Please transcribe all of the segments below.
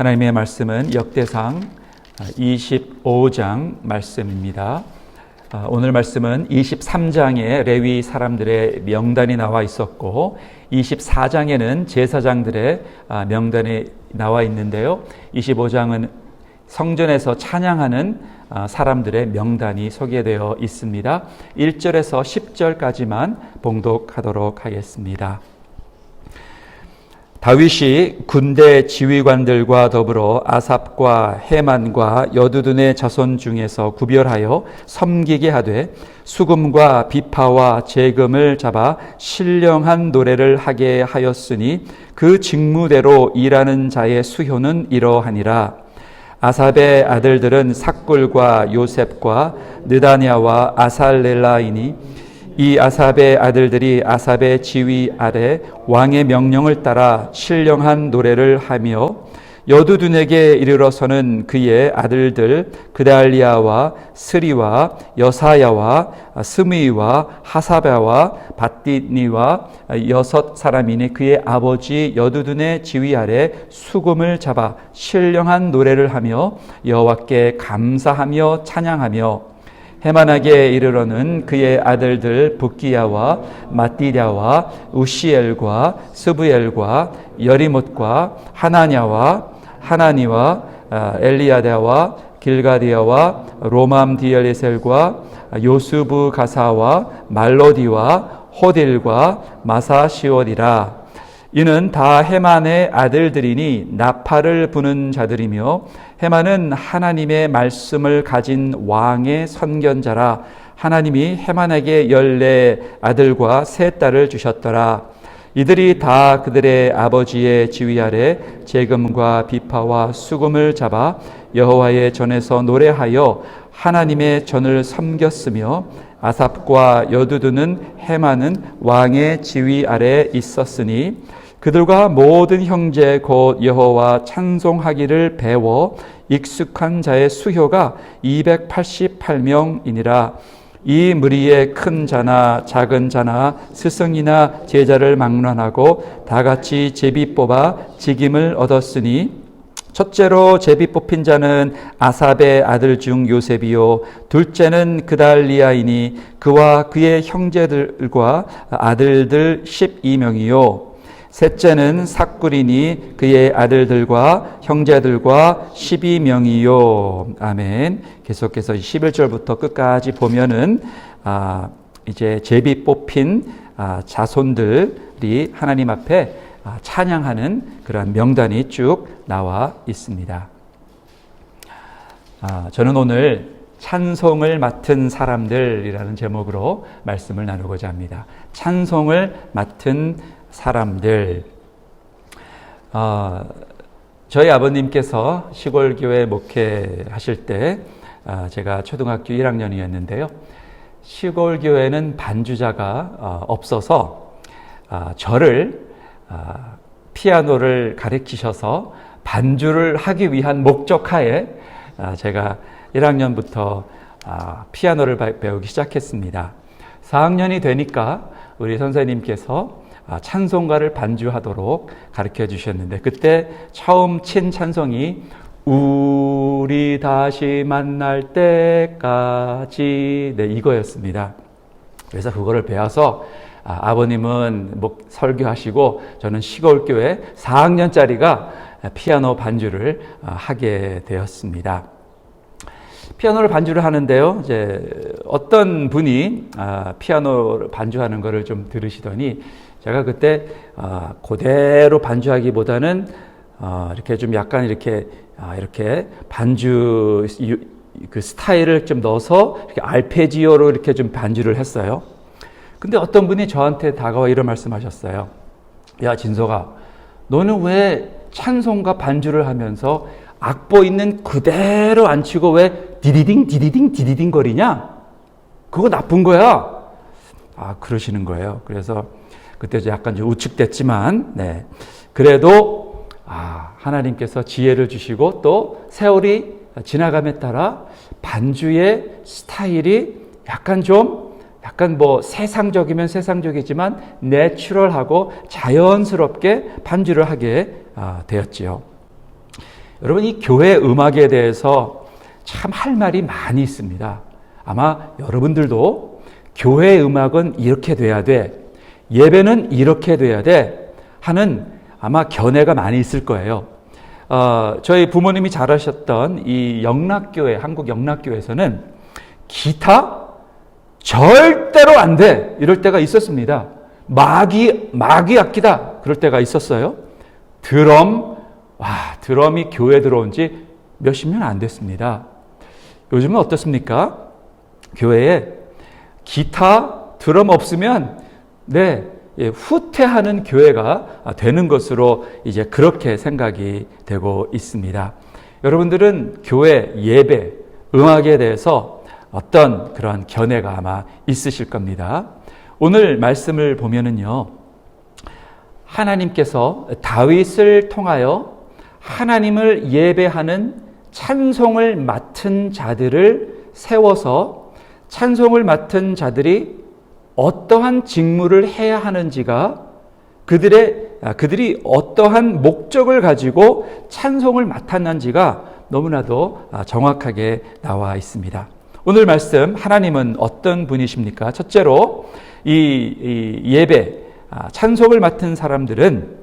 하나님의 말씀은 역대상 25장 말씀입니다. 아, 오늘 말씀은 23장에 레위 사람들의 명단이 나와 있었고 24장에는 제사장들의 아, 명단이 나와 있는데요. 25장은 성전에서 찬양하는 아, 사람들의 명단이 소개되어 있습니다. 1절에서 10절까지만 봉독하도록 하겠습니다. 다윗이 군대 지휘관들과 더불어 아삽과 해만과 여두둔의 자손 중에서 구별하여 섬기게 하되 수금과 비파와 재금을 잡아 신령한 노래를 하게 하였으니 그 직무대로 일하는 자의 수효는 이러하니라. 아삽의 아들들은 삭굴과 요셉과 느다냐와 아살렐라이니 이 아삽의 아들들이 아삽의 지휘 아래 왕의 명령을 따라 신령한 노래를 하며 여두둔에게 이르러서는 그의 아들들 그달리아와 스리와 여사야와 스미와 하사바와 바띠니와 여섯 사람이니 그의 아버지 여두둔의 지휘 아래 수금을 잡아 신령한 노래를 하며 여호와께 감사하며 찬양하며 해만하게 이르러는 그의 아들들 북기야와 마띠랴와 우시엘과 스부엘과 여리못과 하나냐와 하나니와 아, 엘리야다와 길가디아와 로맘 디엘리셀과 요수부 가사와 말로디와 호딜과 마사시오디라. 이는 다 헤만의 아들들이니 나팔을 부는 자들이며 헤만은 하나님의 말씀을 가진 왕의 선견자라 하나님이 헤만에게 열네 아들과 세 딸을 주셨더라. 이들이 다 그들의 아버지의 지휘 아래 재금과 비파와 수금을 잡아 여호와의 전에서 노래하여 하나님의 전을 섬겼으며 아삽과 여두두는 헤만은 왕의 지휘 아래 있었으니 그들과 모든 형제 곧 여호와 찬송하기를 배워 익숙한 자의 수효가 288명이니라. 이 무리의 큰 자나 작은 자나 스승이나 제자를 막론하고 다 같이 제비 뽑아 직임을 얻었으니 첫째로 제비 뽑힌 자는 아삽의 아들 중 요셉이요. 둘째는 그달리아이니 그와 그의 형제들과 아들들 12명이요 셋째는 삭구리니 그의 아들들과 형제들과 12명이요. 아멘. 계속해서 11절부터 끝까지 보면은 아, 이제 제비 뽑힌 아, 자손들이 하나님 앞에 아, 찬양하는 그러한 명단이 쭉 나와 있습니다. 아, 저는 오늘 찬송을 맡은 사람들이라는 제목으로 말씀을 나누고자 합니다. 찬송을 맡은 사람들. 어, 저희 아버님께서 시골 교회 목회하실 때 어, 제가 초등학교 1학년이었는데요. 시골 교회는 반주자가 어, 없어서 아, 저를 아, 피아노를 가르치셔서 반주를 하기 위한 목적하에 아, 제가 1학년부터 피아노를 배우기 시작했습니다. 4학년이 되니까 우리 선생님께서 아, 찬송가를 반주하도록 가르쳐 주셨는데 그때 처음 친 찬송이 우리 다시 만날 때까지 네 이거였습니다. 그래서 그거를 배워서 아, 버님은 목 설교하시고 저는 시골 교회 4학년짜리가 피아노 반주를 아, 하게 되었습니다. 피아노를 반주를 하는데요. 이제 어떤 분이 아, 피아노 반주하는 것을 좀 들으시더니 제가 그때 어, 그대로 반주하기보다는 어, 이렇게 좀 약간 이렇게 아, 이렇게 반주 그 스타일을 좀 넣어서 이렇게 알페지오로 이렇게 좀 반주를 했어요. 근데 어떤 분이 저한테 다가와 이런 말씀하셨어요. 야 진서가 너는 왜 찬송가 반주를 하면서 악보 있는 그대로 안 치고 왜 디디딩 디디딩 디디딩 거리냐? 그거 나쁜 거야. 아 그러시는 거예요. 그래서 그때 약간 좀 우측됐지만, 네. 그래도, 아, 하나님께서 지혜를 주시고 또 세월이 지나감에 따라 반주의 스타일이 약간 좀 약간 뭐 세상적이면 세상적이지만 내추럴하고 자연스럽게 반주를 하게 아, 되었지요. 여러분 이 교회 음악에 대해서 참 할 말이 많이 있습니다. 아마 여러분들도 교회 음악은 이렇게 돼야 돼. 예배는 이렇게 돼야 돼. 하는 아마 견해가 많이 있을 거예요. 어, 저희 부모님이 잘하셨던 이 영락교회, 한국 영락교회에서는 기타 절대로 안 돼. 이럴 때가 있었습니다. 마귀, 마귀 악기다. 그럴 때가 있었어요. 드럼, 와, 드럼이 교회 들어온 지 몇십 년 안 됐습니다. 요즘은 어떻습니까? 교회에 기타, 드럼 없으면, 네, 예, 후퇴하는 교회가 되는 것으로 이제 그렇게 생각이 되고 있습니다. 여러분들은 교회 예배, 음악에 대해서 어떤 그런 견해가 아마 있으실 겁니다. 오늘 말씀을 보면은요, 하나님께서 다윗을 통하여 하나님을 예배하는 찬송을 맡은 자들을 세워서 찬송을 맡은 자들이 어떠한 직무를 해야 하는지가 그들의 아, 그들이 어떠한 목적을 가지고 찬송을 맡았는지가 너무나도 아, 정확하게 나와 있습니다. 오늘 말씀 하나님은 어떤 분이십니까? 첫째로 이, 이 예배 아, 찬송을 맡은 사람들은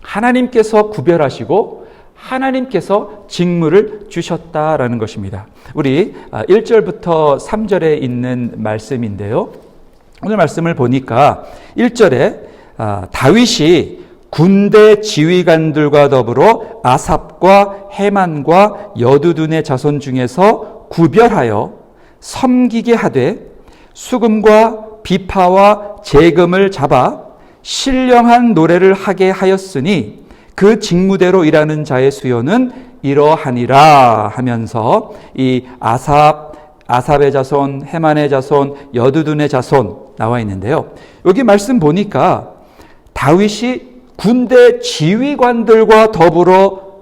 하나님께서 구별하시고 하나님께서 직무를 주셨다라는 것입니다. 우리 1절부터 3절에 있는 말씀인데요. 오늘 말씀을 보니까 1절에 아, 다윗이 군대 지휘관들과 더불어 아삽과 해만과 여두둔의 자손 중에서 구별하여 섬기게 하되 수금과 비파와 재금을 잡아 신령한 노래를 하게 하였으니 그 직무대로 일하는 자의 수요는 이러하니라 하면서 이 아삽 아삽의 자손, 해만의 자손, 여두둔의 자손 나와 있는데요. 여기 말씀 보니까 다윗이 군대 지휘관들과 더불어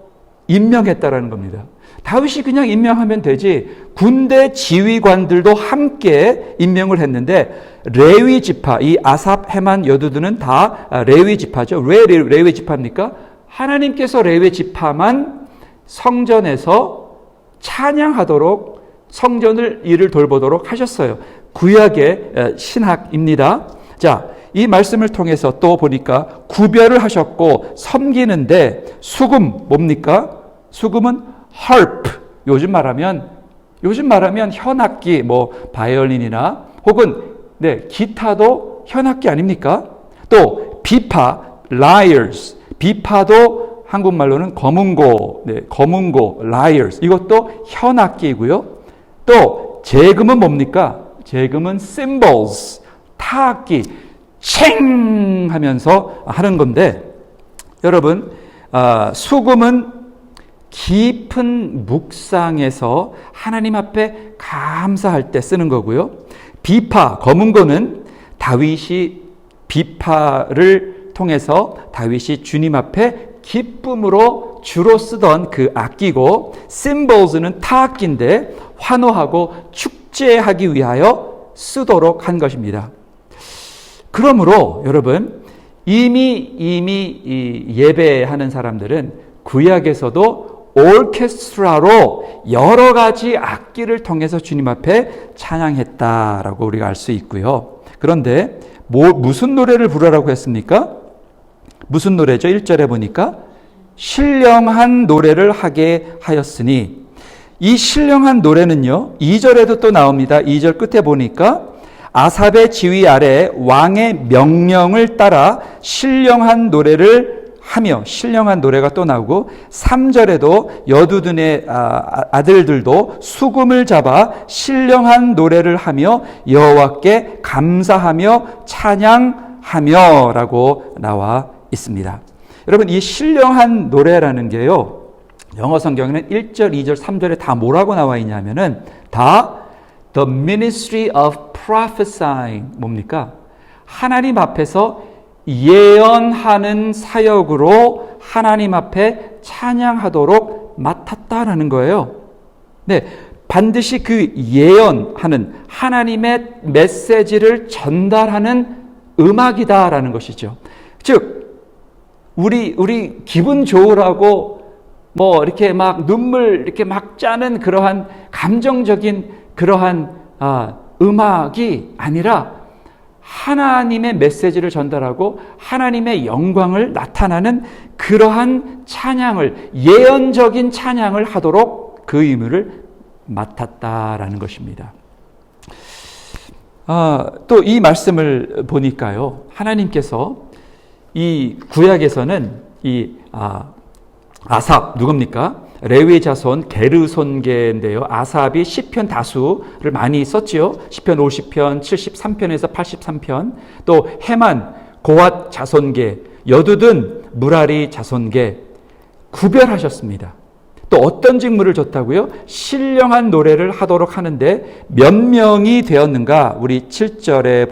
임명했다라는 겁니다. 다윗이 그냥 임명하면 되지 군대 지휘관들도 함께 임명을 했는데 레위 지파 이 아삽 해만 여두두는 다 레위 지파죠. 왜 레위 지파입니까? 하나님께서 레위 지파만 성전에서 찬양하도록 성전을 일을 돌보도록 하셨어요. 구약의 신학입니다. 자, 이 말씀을 통해서 또 보니까 구별을 하셨고 섬기는데 수금 뭡니까? 수금은 harp. 요즘 말하면 요즘 말하면 현악기 뭐 바이올린이나 혹은 네, 기타도 현악기 아닙니까? 또 비파 liars. 비파도 한국말로는 검은고, 네, 검은고, liars. 이것도 현악기이고요. 또 재금은 뭡니까? 재금은 cymbals, 타악기, 챙 하면서 하는 건데 여러분 아, 수금은 깊은 묵상에서 하나님 앞에 감사할 때 쓰는 거고요. 비파 검은 거는 다윗이 비파를 통해서 다윗이 주님 앞에 기쁨으로 주로 쓰던 그 악기고 심볼즈는 타악기인데 환호하고 축제하기 위하여 쓰도록 한 것입니다. 그러므로 여러분 이미 이미 예배하는 사람들은 구약에서도 오케스트라로 여러 가지 악기를 통해서 주님 앞에 찬양했다라고 우리가 알 수 있고요. 그런데 뭐 무슨 노래를 부르라고 했습니까? 무슨 노래죠? 1절에 보니까 신령한 노래를 하게 하였으니 이 신령한 노래는요. 2절에도 또 나옵니다. 2절 끝에 보니까 아삽의 지휘 아래 왕의 명령을 따라 신령한 노래를 하며 신령한 노래가 또 나오고 3절에도 여두둔의 아, 아들들도 수금을 잡아 신령한 노래를 하며 여호와께 감사하며 찬양하며라고 나와 있습니다. 여러분 이 신령한 노래라는 게요. 영어 성경에는 1절, 2절, 3절에 다 뭐라고 나와 있냐면은 다 the ministry of prophesying 뭡니까? 하나님 앞에서 예언하는 사역으로 하나님 앞에 찬양하도록 맡았다라는 거예요. 네, 반드시 그 예언하는 하나님의 메시지를 전달하는 음악이다라는 것이죠. 즉, 우리, 우리 기분 좋으라고 뭐 이렇게 막 눈물 이렇게 막 짜는 그러한 감정적인 그러한 아, 음악이 아니라 하나님의 메시지를 전달하고 하나님의 영광을 나타나는 그러한 찬양을 예언적인 찬양을 하도록 그 의무를 맡았다라는 것입니다. 아, 또 이 말씀을 보니까요, 하나님께서 이 구약에서는 이 아, 아삽 누굽니까? 레위 자손 게르손계인데요. 아삽이 시편 다수를 많이 썼지요. 시편 50편, 73편에서 83편. 또 해만 고앗 자손계, 여두둔 무라리 자손계 구별하셨습니다. 또 어떤 직무를 줬다고요? 신령한 노래를 하도록 하는데 몇 명이 되었는가? 우리 7절에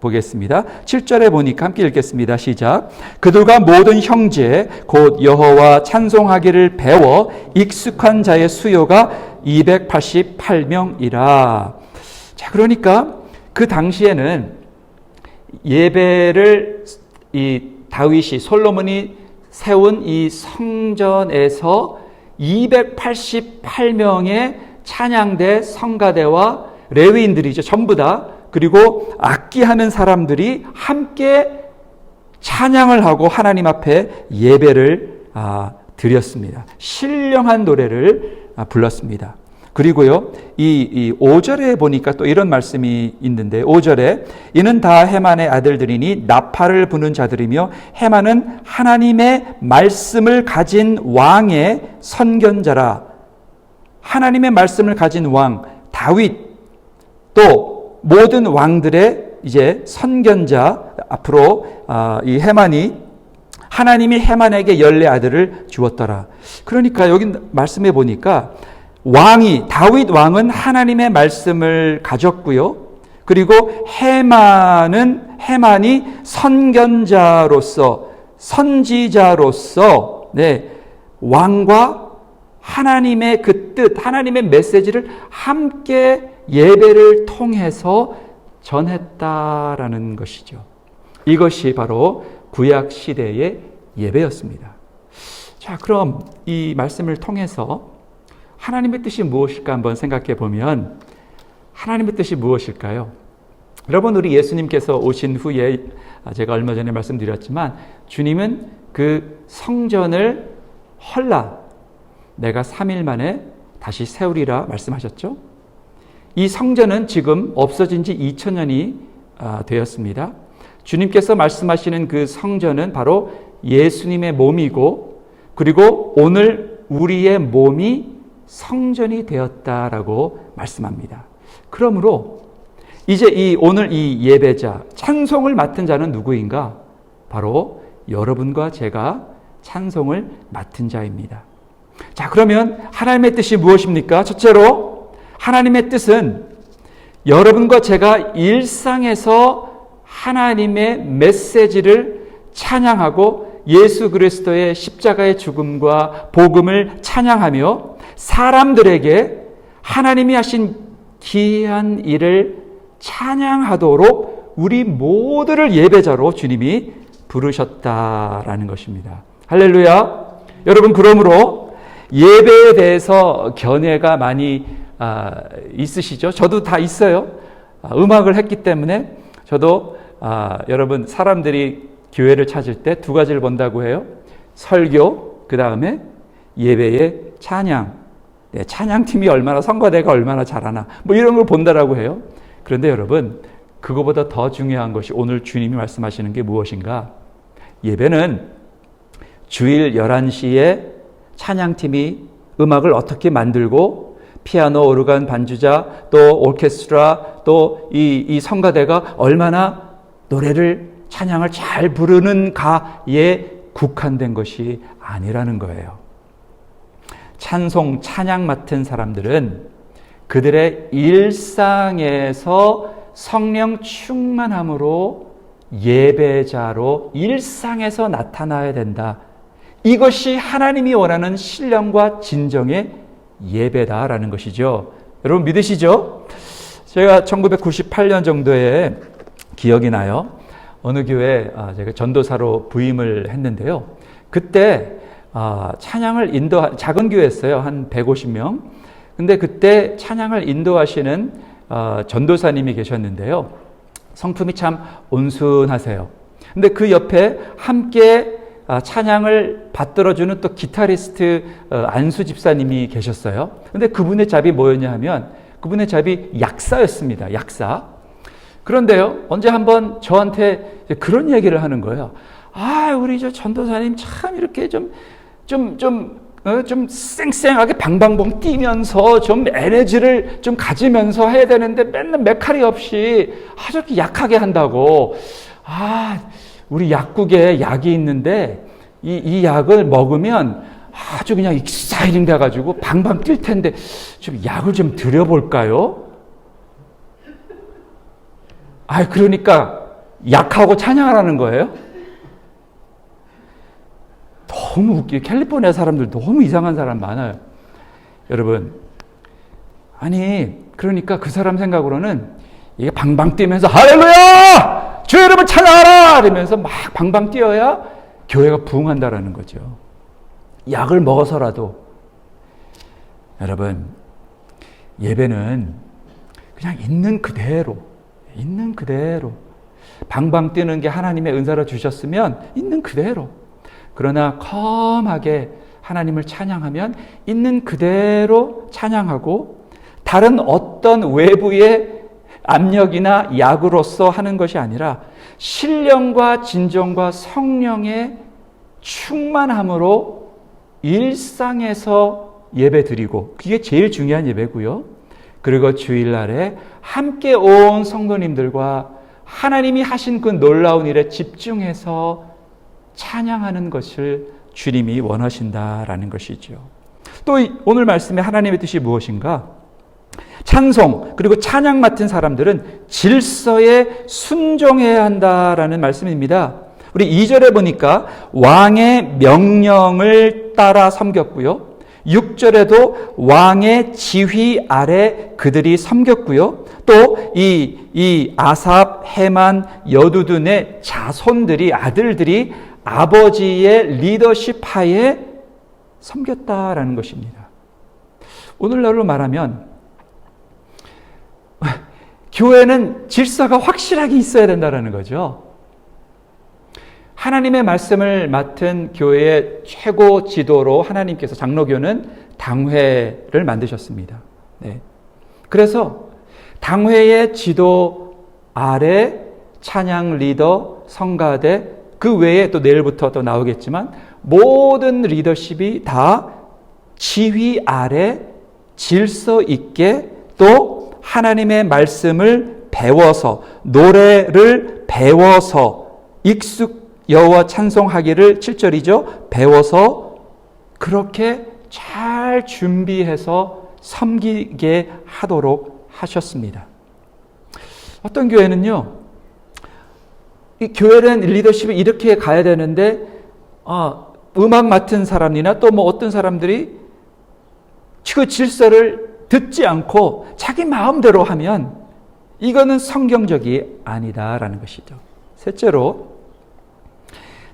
보겠습니다. 7절에 보니까 함께 읽겠습니다. 시작. 그들과 모든 형제 곧 여호와 찬송하기를 배워 익숙한 자의 수요가 288명이라. 자, 그러니까 그 당시에는 예배를 이 다윗이 솔로몬이 세운 이 성전에서 288명의 찬양대 성가대와 레위인들이죠. 전부 다 그리고 악기하는 사람들이 함께 찬양을 하고 하나님 앞에 예배를 아, 드렸습니다. 신령한 노래를 아, 불렀습니다. 그리고요, 이, 이 5절에 보니까 또 이런 말씀이 있는데, 5절에 이는 다 해만의 아들들이니 나팔을 부는 자들이며 해만은 하나님의 말씀을 가진 왕의 선견자라. 하나님의 말씀을 가진 왕, 다윗, 또 모든 왕들의 이제 선견자, 앞으로 아, 이 해만이 하나님이 해만에게 열네 아들을 주었더라. 그러니까 여기 말씀해 보니까 왕이 다윗 왕은 하나님의 말씀을 가졌고요. 그리고 해만은 해만이 선견자로서 선지자로서 네, 왕과 하나님의 그 뜻, 하나님의 메시지를 함께 예배를 통해서 전했다라는 것이죠. 이것이 바로 구약 시대의 예배였습니다. 자, 그럼 이 말씀을 통해서 하나님의 뜻이 무엇일까 한번 생각해 보면 하나님의 뜻이 무엇일까요? 여러분 우리 예수님께서 오신 후에 제가 얼마 전에 말씀드렸지만 주님은 그 성전을 헐라 내가 3일 만에 다시 세우리라 말씀하셨죠. 이 성전은 지금 없어진 지 2000년이 아, 되었습니다. 주님께서 말씀하시는 그 성전은 바로 예수님의 몸이고 그리고 오늘 우리의 몸이 성전이 되었다라고 말씀합니다. 그러므로 이제 이 오늘 이 예배자 찬송을 맡은 자는 누구인가? 바로 여러분과 제가 찬송을 맡은 자입니다. 자, 그러면 하나님의 뜻이 무엇입니까? 첫째로 하나님의 뜻은 여러분과 제가 일상에서 하나님의 메시지를 찬양하고 예수 그리스도의 십자가의 죽음과 복음을 찬양하며 사람들에게 하나님이 하신 기이한 일을 찬양하도록 우리 모두를 예배자로 주님이 부르셨다라는 것입니다. 할렐루야. 여러분, 그러므로 예배에 대해서 견해가 많이 아, 있으시죠? 저도 다 있어요. 아, 음악을 했기 때문에 저도 아, 여러분 사람들이 교회를 찾을 때 두 가지를 본다고 해요. 설교, 그 다음에 예배의 찬양. 네, 찬양팀이 얼마나 성가대가 얼마나 잘하나 뭐 이런 걸 본다라고 해요. 그런데 여러분 그거보다 더 중요한 것이 오늘 주님이 말씀하시는 게 무엇인가? 예배는 주일 11시에 찬양팀이 음악을 어떻게 만들고 피아노, 오르간, 반주자, 또 오케스트라, 또 이 이 성가대가 얼마나 노래를 찬양을 잘 부르는 가에 국한된 것이 아니라는 거예요. 찬송, 찬양 맡은 사람들은 그들의 일상에서 성령 충만함으로 예배자로 일상에서 나타나야 된다. 이것이 하나님이 원하는 신령과 진정의 예배다라는 것이죠. 여러분 믿으시죠? 제가 1998년 정도에 기억이 나요. 어느 교회 아, 제가 전도사로 부임을 했는데요. 그때 아, 찬양을 인도 작은 교회였어요. 한 150명. 근데 그때 찬양을 인도하시는 어, 전도사님이 계셨는데요. 성품이 참 온순하세요. 근데 그 옆에 함께 아, 찬양을 받들어주는 또 기타리스트 어, 안수 집사님이 계셨어요. 근데 그분의 잡이 뭐였냐 하면 그분의 잡이 약사였습니다. 약사. 그런데요, 언제 한번 저한테 그런 얘기를 하는 거예요. 아, 우리 저 전도사님 참 이렇게 좀, 좀, 좀, 어, 좀 쌩쌩하게 방방봉 뛰면서 좀 에너지를 좀 가지면서 해야 되는데 맨날 메카리 없이 아주 약하게 한다고. 아, 우리 약국에 약이 있는데 이, 이 약을 먹으면 아주 그냥 익사이링 돼가지고 방방 뛸 텐데 좀 약을 좀 드려볼까요? 아, 그러니까 약하고 찬양하라는 거예요? 너무 웃겨. 캘리포니아 사람들 너무 이상한 사람 많아요. 여러분, 아니, 그러니까 그 사람 생각으로는 이게 방방 뛰면서 할렐루야! 주 여러분 찬양하라! 이러면서 막 방방 뛰어야 교회가 부흥한다라는 거죠. 약을 먹어서라도 여러분, 예배는 그냥 있는 그대로, 있는 그대로 방방 뛰는 게 하나님의 은사로 주셨으면 있는 그대로 그러나 컴하게 하나님을 찬양하면 있는 그대로 찬양하고 다른 어떤 외부의 압력이나 약으로서 하는 것이 아니라 신령과 진정과 성령의 충만함으로 일상에서 예배 드리고 그게 제일 중요한 예배고요. 그리고 주일날에 함께 온 성도님들과 하나님이 하신 그 놀라운 일에 집중해서 찬양하는 것을 주님이 원하신다라는 것이죠. 또 오늘 말씀에 하나님의 뜻이 무엇인가? 찬송 그리고 찬양 맡은 사람들은 질서에 순종해야 한다라는 말씀입니다. 우리 2절에 보니까 왕의 명령을 따라 섬겼고요. 6절에도 왕의 지휘 아래 그들이 섬겼고요. 또 이 이 아삽, 해만, 여두둔의 자손들이 아들들이 아버지의 리더십 하에 섬겼다라는 것입니다. 오늘날로 말하면 교회는 질서가 확실하게 있어야 된다는 거죠. 하나님의 말씀을 맡은 교회의 최고 지도로 하나님께서 장로교는 당회를 만드셨습니다. 네. 그래서 당회의 지도 아래 찬양 리더, 성가대, 그 외에 또 내일부터 또 나오겠지만 모든 리더십이 다 지휘 아래 질서 있게 또 하나님의 말씀을 배워서 노래를 배워서 익숙 여호와 찬송하기를 7절이죠. 배워서 그렇게 잘 준비해서 섬기게 하도록 하셨습니다. 어떤 교회는요. 이 교회는 리더십이 이렇게 가야 되는데 아, 음악 맡은 사람이나 또 뭐 어떤 사람들이 그 질서를 듣지 않고 자기 마음대로 하면 이거는 성경적이 아니다라는 것이죠. 셋째로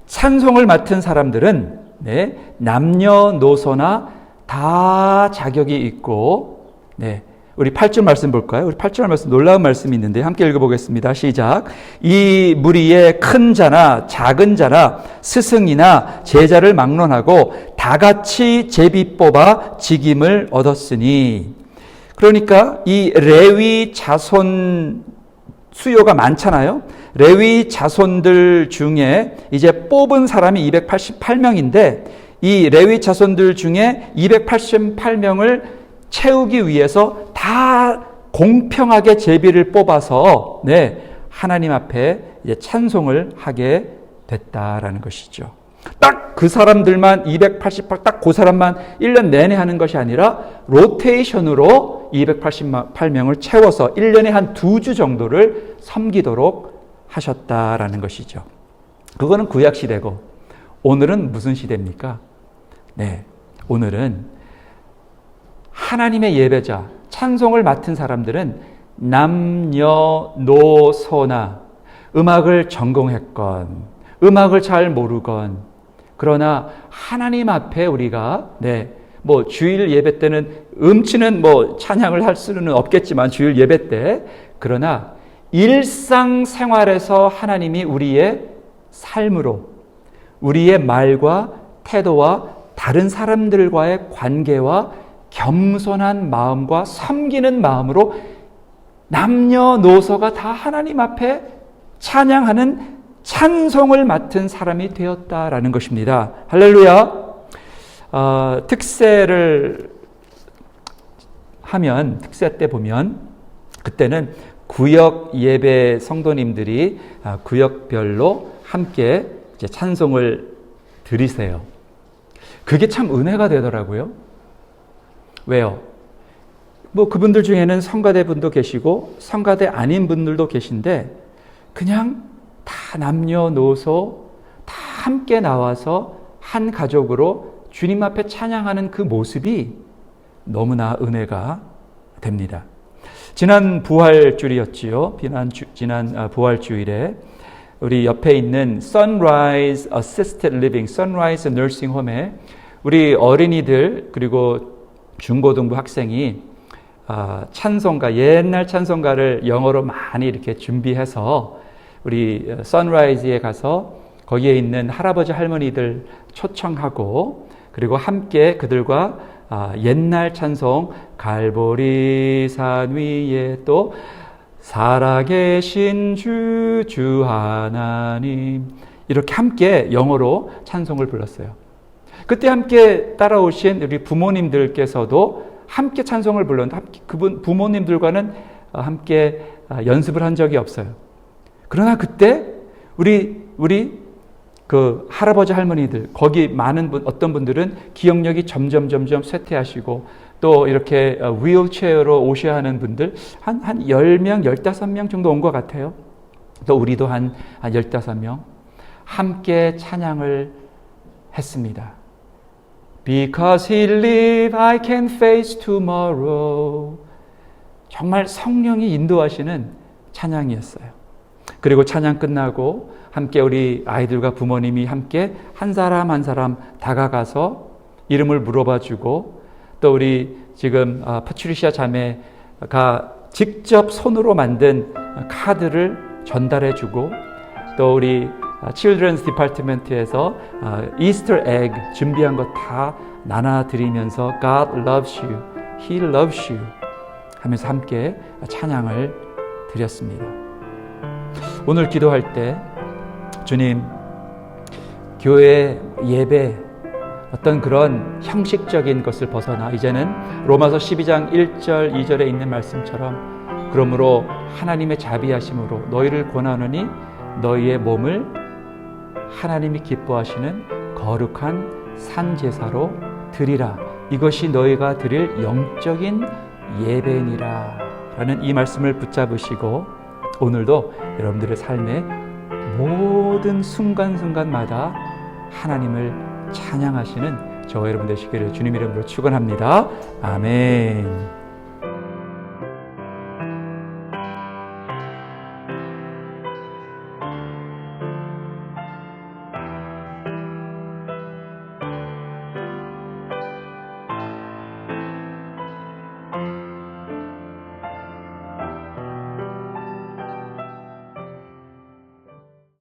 찬송을 맡은 사람들은 네, 남녀노소나 다 자격이 있고 네, 우리 8절 말씀 볼까요? 우리 8절 말씀 놀라운 말씀이 있는데 함께 읽어보겠습니다. 시작. 이 무리에 큰 자나 작은 자나 스승이나 제자를 막론하고 다 같이 제비 뽑아 직임을 얻었으니 그러니까 이 레위 자손 수요가 많잖아요. 레위 자손들 중에 이제 뽑은 사람이 288명인데 이 레위 자손들 중에 288명을 채우기 위해서 다 공평하게 제비를 뽑아서 네, 하나님 앞에 찬송을 하게 됐다라는 것이죠. 딱 그 사람들만 288, 딱그 사람만 1년 내내 하는 것이 아니라 로테이션으로 288명을 채워서 1년에 한 두 주 정도를 섬기도록 하셨다라는 것이죠. 그거는 구약 시대고 오늘은 무슨 시대입니까? 네. 오늘은 하나님의 예배자, 찬송을 맡은 사람들은 남녀노소나 음악을 전공했건 음악을 잘 모르건 그러나 하나님 앞에 우리가 네, 뭐 주일 예배 때는 음치는 뭐 찬양을 할 수는 없겠지만 주일 예배 때 그러나 일상 생활에서 하나님이 우리의 삶으로 우리의 말과 태도와 다른 사람들과의 관계와 겸손한 마음과 섬기는 마음으로 남녀노소가 다 하나님 앞에 찬양하는 찬송을 맡은 사람이 되었다라는 것입니다. 할렐루야. 어, 특세를 하면 특세 때 보면 그때는 구역 예배 성도님들이 아, 구역별로 함께 찬송을 드리세요. 그게 참 은혜가 되더라고요. 왜요? 뭐 그분들 중에는 성가대 분도 계시고 성가대 아닌 분들도 계신데 그냥 다 남녀노소 다 함께 나와서 한 가족으로 주님 앞에 찬양하는 그 모습이 너무나 은혜가 됩니다. 지난 부활주일이었지요. 지난, 주, 지난 아, 부활주일에 우리 옆에 있는 Sunrise Assisted Living, Sunrise Nursing Home에 우리 어린이들 그리고 중고등부 학생이 아, 찬송가 옛날 찬송가를 영어로 많이 이렇게 준비해서 우리 선라이즈에 가서 거기에 있는 할아버지 할머니들 초청하고 그리고 함께 그들과 아, 옛날 찬송 갈보리 산 위에 또 살아계신 주, 주 하나님 이렇게 함께 영어로 찬송을 불렀어요. 그때 함께 따라오신 우리 부모님들께서도 함께 찬송을 불렀는데 그분 부모님들과는 함께 연습을 한 적이 없어요. 그러나 그때 우리 우리 그 할아버지 할머니들 거기 많은 분 어떤 분들은 기억력이 점점 점점 쇠퇴하시고 또 이렇게 휠체어로 오셔야 하는 분들 한, 한 10명, 15명 정도 온 것 같아요. 또 우리도 한, 한 15명 함께 찬양을 했습니다. Because he live, I can face tomorrow. 정말 성령이 인도하시는 찬양이었어요. 그리고 찬양 끝나고 함께 우리 아이들과 부모님이 함께 한 사람 한 사람 다가가서 이름을 물어봐 주고 또 우리 지금 아, 파트리시아 자매가 직접 손으로 만든 카드를 전달해 주고 또 우리 칠드런스 디파트먼트에서 이스터 에그 준비한 거다 나눠 드리면서 God loves you, He loves you 하면서 함께 찬양을 드렸습니다. 오늘 기도할 때 주님 교회 예배 어떤 그런 형식적인 것을 벗어나 이제는 로마서 12장 1절 2절에 있는 말씀처럼 그러므로 하나님의 자비하심으로 너희를 권하노니 너희의 몸을 하나님이 기뻐하시는 거룩한 산 제사로 드리라. 이것이 너희가 드릴 영적인 예배니라 라는 이 말씀을 붙잡으시고 오늘도 여러분들의 삶의 모든 순간순간마다 하나님을 찬양하시는 저와 여러분 되시기를 주님 이름으로 축원합니다. 아멘.